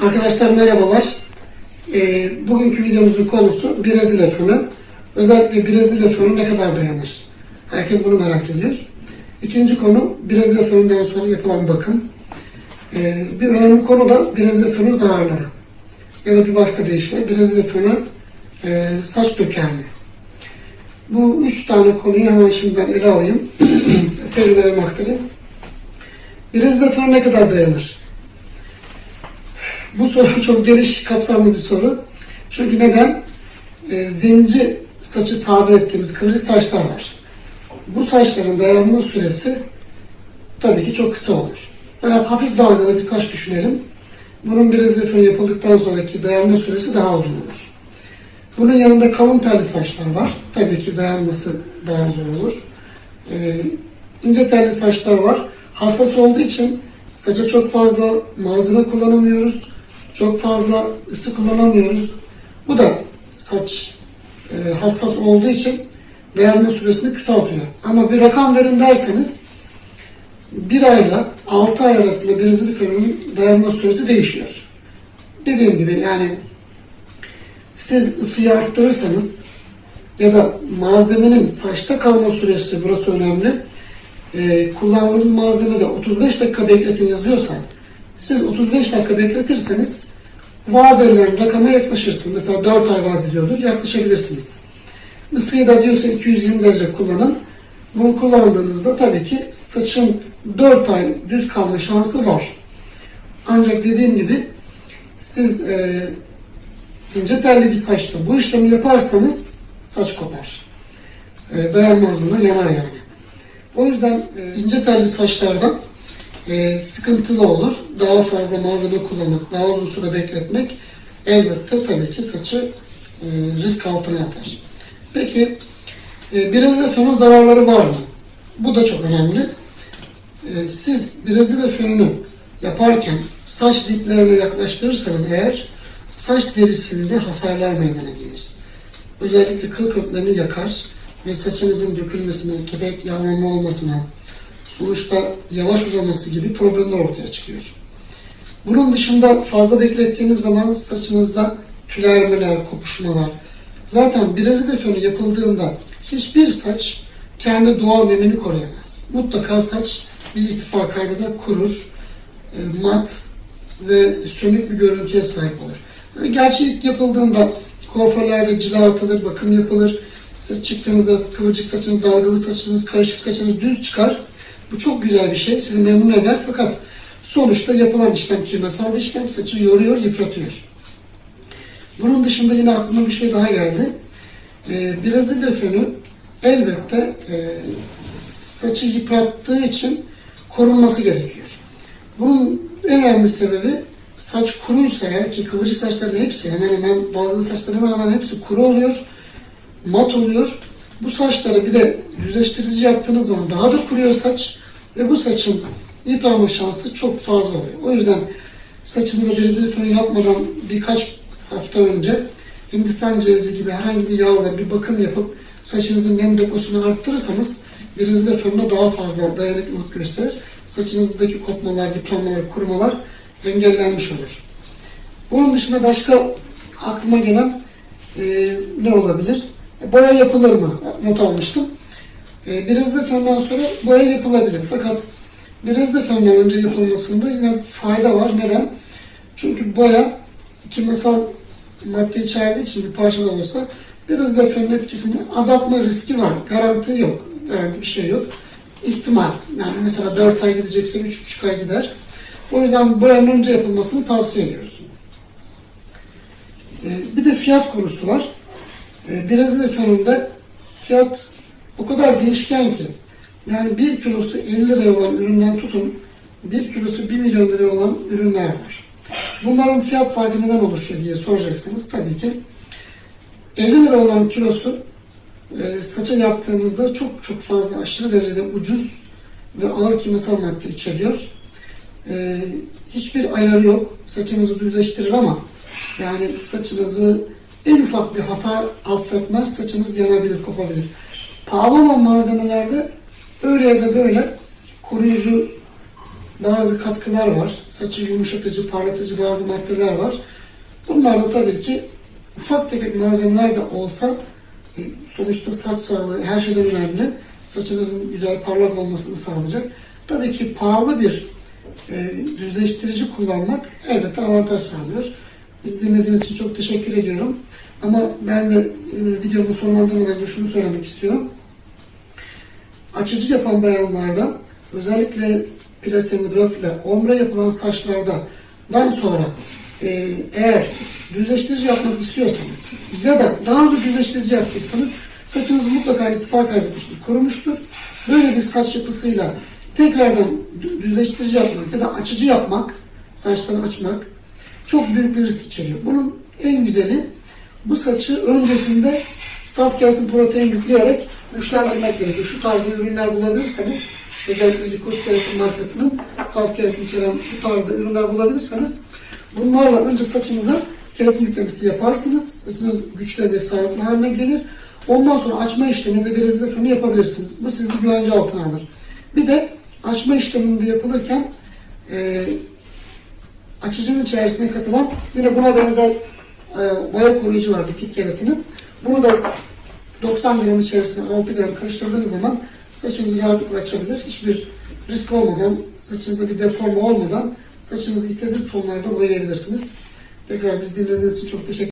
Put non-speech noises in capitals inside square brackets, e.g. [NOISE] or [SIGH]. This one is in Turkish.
Arkadaşlar merhabalar. Ee, bugünkü videomuzun konusu Brezilya fönü. Özellikle Brezilya fönü ne kadar dayanır? Herkes bunu merak ediyor. İkinci konu Brezilya fönünden sonra yapılan bakım. Ee, bir önemli konu da Brezilya fönü zararları. Ya da bir başka deyişle Brezilya fönü e, saç döker mi? Bu üç tane konuyu hemen şimdi ben ele alayım. [CLEARS THROAT] Size tecrübelerimi aktarayım. Brezilya fönü ne kadar dayanır? Bu soru çok geniş kapsamlı bir soru. Çünkü neden? E, zenci saçı tabir ettiğimiz kıvırcık saçlar var. Bu saçların dayanma süresi tabii ki çok kısa olur. Fakat hafif dalgalı bir saç düşünelim. Bunun bir fön yapıldıktan sonraki dayanma süresi daha uzun olur. Bunun yanında kalın telli saçlar var. Tabii ki dayanması daha zor olur. Ee, ince telli saçlar var. Hassas olduğu için saça çok fazla malzeme kullanamıyoruz. Çok fazla ısı kullanamıyoruz. Bu da saç e, hassas olduğu için dayanma süresini kısaltıyor. Ama bir rakam verin derseniz bir ayla 6 ay arasında benzin fönünün dayanma süresi değişiyor. Dediğim gibi yani siz ısıyı arttırırsanız ya da malzemenin saçta kalma süresi burası önemli. Ee, kullandığınız malzemede 35 dakika bekletin yazıyorsa siz 35 dakika bekletirseniz edilen rakama yaklaşırsınız. Mesela 4 ay vaat ediyordur, yaklaşabilirsiniz. Isıyı da diyorsa 220 derece kullanın. Bunu kullandığınızda tabii ki saçın 4 ay düz kalma şansı var. Ancak dediğim gibi siz e, ince telli bir saçta bu işlemi yaparsanız saç kopar. E, dayanmaz buna, yanar yani. O yüzden e, ince telli saçlarda e, sıkıntılı olur. Daha fazla malzeme kullanmak, daha uzun süre bekletmek elbette tabii ki saçı e, risk altına atar. Peki e, Brezilya fönü zararları var mı? Bu da çok önemli. E, siz Brezilya fönünü yaparken saç diplerine yaklaştırırsanız eğer saç derisinde hasarlar meydana gelir. Özellikle kıl köklerini yakar ve saçınızın dökülmesine, kepek yağlanma olmasına, sonuçta yavaş uzaması gibi problemler ortaya çıkıyor. Bunun dışında fazla beklettiğiniz zaman saçınızda tülermeler, kopuşmalar. Zaten Brezilya fönü yapıldığında hiçbir saç kendi doğal nemini koruyamaz. Mutlaka saç bir irtifa kaybeder, kurur, e, mat ve sönük bir görüntüye sahip olur. Yani gerçi ilk yapıldığında kuaförlerde cila atılır, bakım yapılır. Siz çıktığınızda kıvırcık saçınız, dalgalı saçınız, karışık saçınız düz çıkar. Bu çok güzel bir şey, sizi memnun eder fakat sonuçta yapılan işlem kimyasal bir işlem, saçı yoruyor, yıpratıyor. Bunun dışında yine aklıma bir şey daha geldi. Ee, Brezilya fönü elbette e, saçı yıprattığı için korunması gerekiyor. Bunun en önemli sebebi saç kuruysa eğer ki kıvırcık saçların hepsi hemen hemen dalgalı saçların hemen hemen hepsi kuru oluyor, mat oluyor. Bu saçları bir de düzleştirici yaptığınız zaman daha da kuruyor saç ve bu saçın yıprama şansı çok fazla oluyor. O yüzden saçınıza Brezilya fönü yapmadan birkaç hafta önce Hindistan cevizi gibi herhangi bir yağla bir bakım yapıp saçınızın nem deposunu arttırırsanız Brezilya fönüne daha fazla dayanıklılık gösterir. Saçınızdaki kopmalar, yıpranmalar, kurumalar engellenmiş olur. Bunun dışında başka aklıma gelen e, ne olabilir? Boya yapılır mı? Not almıştım. E, Brezilya fönünden sonra boya yapılabilir. Fakat Brezilya fönünden önce yapılmasında yine fayda var. Neden? Çünkü boya kimyasal madde içerdiği için bir parça da olsa biraz da fönün etkisini azaltma riski var. Garanti yok. Garanti bir şey yok. İhtimal. Yani mesela 4 ay gidecekse 3,5 ay gider. O yüzden boyanın önce yapılmasını tavsiye ediyoruz. Ee, Bir de fiyat konusu var. Brezilya fönünde fiyat o kadar değişken ki yani 1 kilosu 50 liraya olan üründen tutun 1 kilosu 1 milyon liraya olan ürünler var. Bunların fiyat farkı neden oluşuyor diye soracaksınız. Tabii ki 50 lira olan kilosu e, saça yaptığınızda çok çok fazla aşırı derecede ucuz ve ağır kimyasal madde içeriyor. E, hiçbir ayarı yok. Saçınızı düzleştirir ama yani saçınızı en ufak bir hata affetmez. Saçınız yanabilir, kopabilir. Pahalı olan malzemelerde öyle ya da böyle koruyucu bazı katkılar var. Saçı yumuşatıcı, parlatıcı bazı maddeler var. Bunlar da tabii ki ufak tefek malzemeler de olsa e, sonuçta saç sağlığı her şeyden önemli. Saçınızın güzel parlak olmasını sağlayacak. Tabii ki pahalı bir e, düzleştirici kullanmak elbette avantaj sağlıyor. Biz dinlediğiniz için çok teşekkür ediyorum. Ama ben de e, videomu sonlandırmadan önce şunu söylemek istiyorum. Açıcı yapan bayanlarda özellikle platin, röfle, ombre yapılan saçlarda dan sonra e, eğer düzleştirici yapmak istiyorsanız ya da daha önce düzleştirici yaptıysanız saçınız mutlaka irtifa kaybetmiştir, kurumuştur. Böyle bir saç yapısıyla tekrardan dü- düzleştirici yapmak ya da açıcı yapmak, saçları açmak çok büyük bir risk içeriyor. Bunun en güzeli bu saçı öncesinde saf keratin protein yükleyerek güçlendirmek gerekiyor. Şu tarzda ürünler bulabilirseniz, özellikle Liquid Keratin markasının saf keratin içeren bu tarzda ürünler bulabilirseniz, bunlarla önce saçınıza keratin yüklemesi yaparsınız. Saçınız güçlenir, sağlıklı haline gelir. Ondan sonra açma işleminde bir fırını yapabilirsiniz. Bu sizi güvence altına alır. Bir de açma işleminde yapılırken e, açıcının içerisine katılan yine buna benzer e, boya koruyucu var bitkik keratinin. Bunu da 90 gram içerisine 6 gram karıştırdığınız zaman saçınızı rahatlıkla açabilir. Hiçbir risk olmadan, saçınızda bir deforme olmadan saçınızı istediğiniz tonlarda boyayabilirsiniz. Tekrar biz dinlediğiniz için çok teşekkür